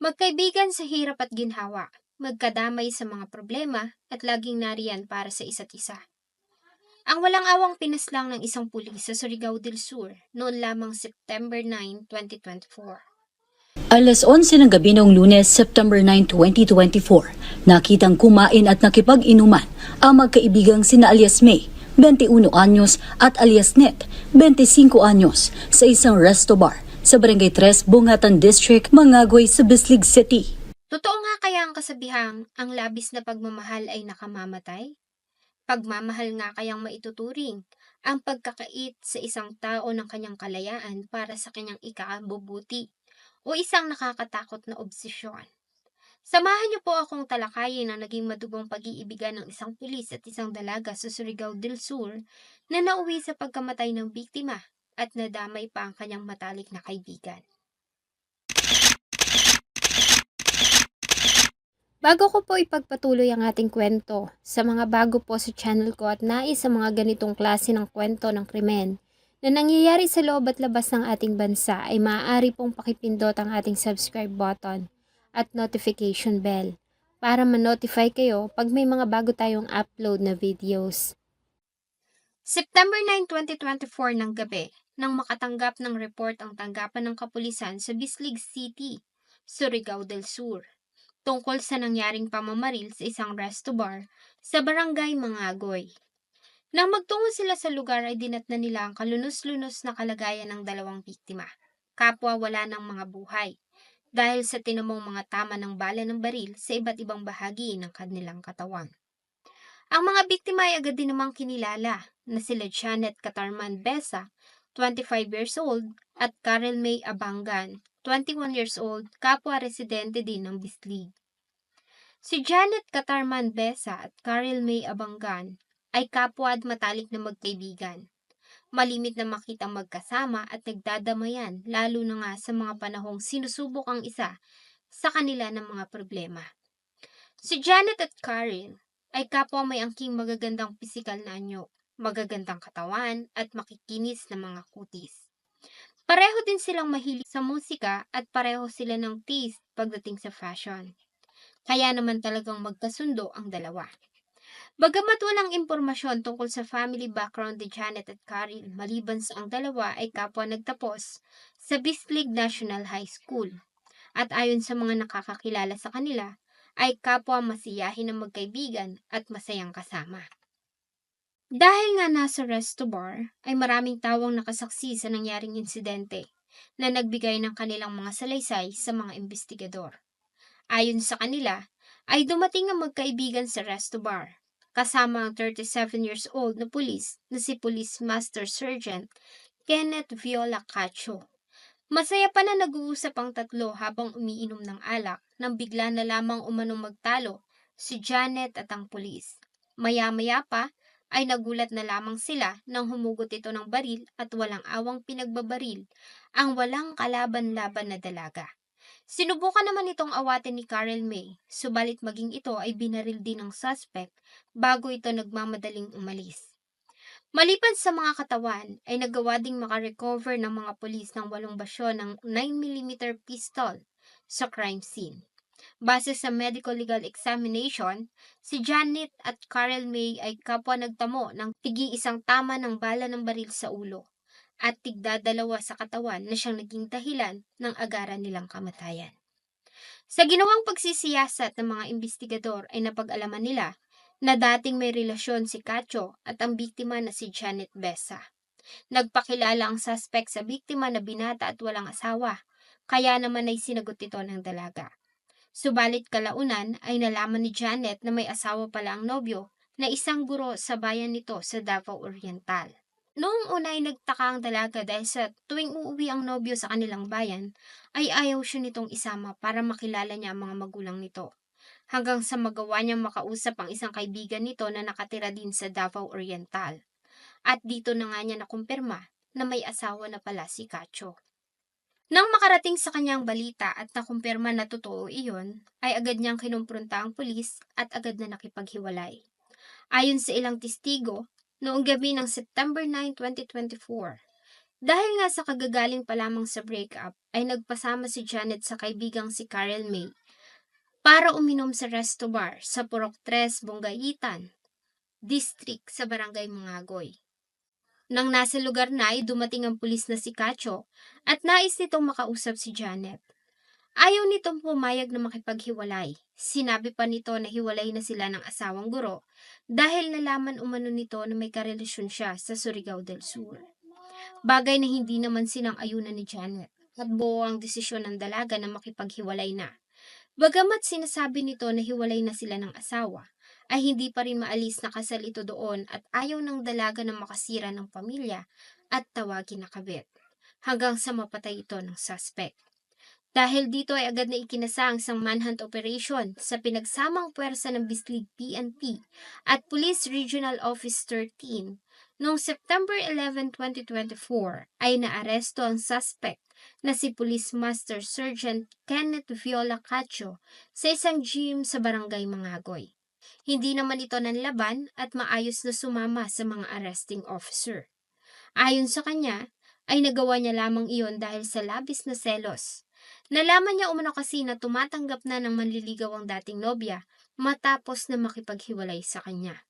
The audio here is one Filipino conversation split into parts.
Magkaibigan sa hirap at ginhawa, magkadamay sa mga problema at laging nariyan para sa isa't isa. Ang walang awang pinaslang ng isang pulis sa Surigao del Sur noon lamang September 9, 2024. Alas 11 ng gabi noong lunes, September 9, 2024, nakitang kumain at nakipag-inuman ang magkaibigang sina alias May, 21 anyos at alias Net, 25 anyos sa isang resto bar sa Barangay 3, Bungatan District, Mangagoy sa Bislig City. Totoo nga kaya ang kasabihang ang labis na pagmamahal ay nakamamatay? Pagmamahal nga kayang maituturing ang pagkakait sa isang tao ng kanyang kalayaan para sa kanyang ikaabubuti o isang nakakatakot na obsesyon. Samahan niyo po akong talakayin ang naging madugong pag-iibigan ng isang pulis at isang dalaga sa Surigao del Sur na nauwi sa pagkamatay ng biktima at nadamay pa ang kanyang matalik na kaibigan. Bago ko po ipagpatuloy ang ating kwento, sa mga bago po sa channel ko at nais sa mga ganitong klase ng kwento ng krimen na nangyayari sa loob at labas ng ating bansa ay maaari pong pakipindot ang ating subscribe button at notification bell para ma-notify kayo pag may mga bago tayong upload na videos. September 9, 2024 ng gabi, nang makatanggap ng report ang tanggapan ng kapulisan sa Bislig City, Surigao del Sur tungkol sa nangyaring pamamaril sa isang resto bar sa barangay Mangagoy. Nang magtungo sila sa lugar ay dinatna nila ang kalunos-lunos na kalagayan ng dalawang biktima. Kapwa wala ng mga buhay dahil sa tinamong mga tama ng bala ng baril sa iba't ibang bahagi ng kanilang katawan. Ang mga biktima ay agad din namang kinilala na sila Janet Katarman Besa, 25 years old, at Karel May Abangan, 21 years old, kapwa residente din ng Bislig. Si Janet Katarman Besa at Karel May Abangan ay kapwa at matalik na magkaibigan. Malimit na makitang magkasama at nagdadamayan lalo na nga sa mga panahong sinusubok ang isa sa kanila ng mga problema. Si Janet at Karel ay kapwa may angking magagandang pisikal na anyo, magagandang katawan at makikinis na mga kutis. Pareho din silang mahilig sa musika at pareho sila ng taste pagdating sa fashion. Kaya naman talagang magkasundo ang dalawa. Bagamat walang impormasyon tungkol sa family background ni Janet at Karil maliban sa ang dalawa ay kapwa nagtapos sa Bislig National High School. At ayon sa mga nakakakilala sa kanila, ay kapwa masiyahin ng magkaibigan at masayang kasama. Dahil nga nasa resto bar, ay maraming tawang nakasaksi sa nangyaring insidente na nagbigay ng kanilang mga salaysay sa mga investigador. Ayon sa kanila, ay dumating ang magkaibigan sa resto bar, kasama ang 37 years old na pulis na si Police Master Sergeant Kenneth Viola Cacho. Masaya pa na nag-uusap ang tatlo habang umiinom ng alak nang bigla na lamang umanong magtalo si Janet at ang pulis. Maya-maya pa ay nagulat na lamang sila nang humugot ito ng baril at walang awang pinagbabaril ang walang kalaban-laban na dalaga. Sinubukan naman itong awatin ni Karel May, subalit maging ito ay binaril din ng suspect bago ito nagmamadaling umalis. Maliban sa mga katawan, ay nagawa ding makarecover ng mga polis ng walong basyo ng 9mm pistol sa crime scene. Base sa medical legal examination, si Janet at Karel May ay kapwa nagtamo ng tigi isang tama ng bala ng baril sa ulo at tigdadalawa sa katawan na siyang naging dahilan ng agaran nilang kamatayan. Sa ginawang pagsisiyasat ng mga investigador ay napag-alaman nila na dating may relasyon si Cacho at ang biktima na si Janet Besa. Nagpakilala ang suspect sa biktima na binata at walang asawa, kaya naman ay sinagot ito ng dalaga. Subalit kalaunan ay nalaman ni Janet na may asawa pala ang nobyo na isang guro sa bayan nito sa Davao Oriental. Noong una ay nagtaka ang dalaga dahil sa tuwing uuwi ang nobyo sa kanilang bayan, ay ayaw siya nitong isama para makilala niya ang mga magulang nito. Hanggang sa magawa niyang makausap ang isang kaibigan nito na nakatira din sa Davao Oriental. At dito na nga niya nakumpirma na may asawa na pala si Cacho. Nang makarating sa kanyang balita at nakumpirma na totoo iyon, ay agad niyang kinumpronta ang pulis at agad na nakipaghiwalay. Ayon sa ilang testigo, noong gabi ng September 9, 2024, Dahil nga sa kagagaling pa lamang sa breakup, ay nagpasama si Janet sa kaibigang si Karel May para uminom sa resto bar sa Purok 3, Bongaitan, District sa Barangay Mangagoy. Nang nasa lugar na ay dumating ang pulis na si Cacho at nais nitong makausap si Janet. Ayaw nitong pumayag na makipaghiwalay. Sinabi pa nito na hiwalay na sila ng asawang guro dahil nalaman umano nito na may karelasyon siya sa Surigao del Sur. Bagay na hindi naman sinang ayunan ni Janet at buo ang desisyon ng dalaga na makipaghiwalay na. Bagamat sinasabi nito na hiwalay na sila ng asawa, ay hindi pa rin maalis na kasal ito doon at ayaw ng dalaga na makasira ng pamilya at tawagin na kabit, hanggang sa mapatay ito ng suspect. Dahil dito ay agad na ikinasa ang isang manhunt operation sa pinagsamang puwersa ng Bislig PNP at Police Regional Office 13 Noong September 11, 2024, ay naaresto ang suspect na si Police Master Sergeant Kenneth Viola Cacho sa isang gym sa Barangay Mangagoy. Hindi naman ito nanlaban at maayos na sumama sa mga arresting officer. Ayon sa kanya, ay nagawa niya lamang iyon dahil sa labis na selos. Nalaman niya umano kasi na tumatanggap na ng manliligaw ang dating nobya matapos na makipaghiwalay sa kanya.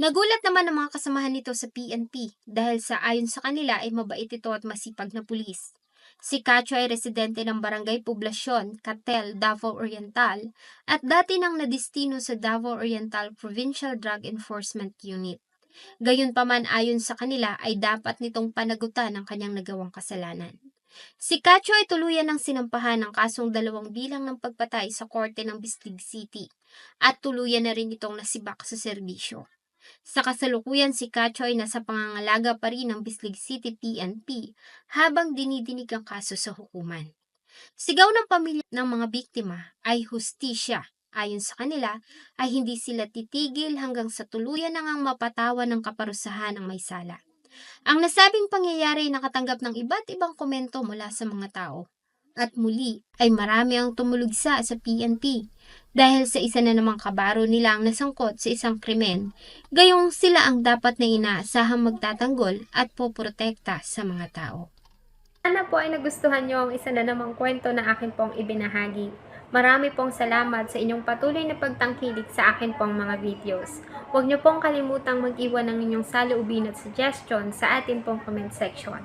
Nagulat naman ang mga kasamahan nito sa PNP dahil sa ayon sa kanila ay mabait ito at masipag na pulis. Si Cacho ay residente ng Barangay Poblasyon, Catel, Davao Oriental at dati nang nadistino sa Davao Oriental Provincial Drug Enforcement Unit. Gayunpaman ayon sa kanila ay dapat nitong panagutan ang kanyang nagawang kasalanan. Si Cacho ay tuluyan ng sinampahan ng kasong dalawang bilang ng pagpatay sa korte ng Bislig City at tuluyan na rin itong nasibak sa serbisyo. Sa kasalukuyan si Cacho ay nasa pangangalaga pa rin ng Bislig City PNP habang dinidinig ang kaso sa hukuman. Sigaw ng pamilya ng mga biktima ay hustisya. Ayon sa kanila ay hindi sila titigil hanggang sa tuluyan ngang mapatawan ng kaparusahan ang may sala. Ang nasabing pangyayari ay nakatanggap ng iba't ibang komento mula sa mga tao. At muli ay marami ang tumulugsa sa PNP dahil sa isa na namang kabaro nila ang nasangkot sa isang krimen, gayong sila ang dapat na inaasahang magtatanggol at poprotekta sa mga tao. Sana po ay nagustuhan niyo ang isa na namang kwento na akin pong ibinahagi. Marami pong salamat sa inyong patuloy na pagtangkilik sa akin pong mga videos. Huwag niyo pong kalimutang mag-iwan ng inyong saloobin at suggestion sa atin pong comment section.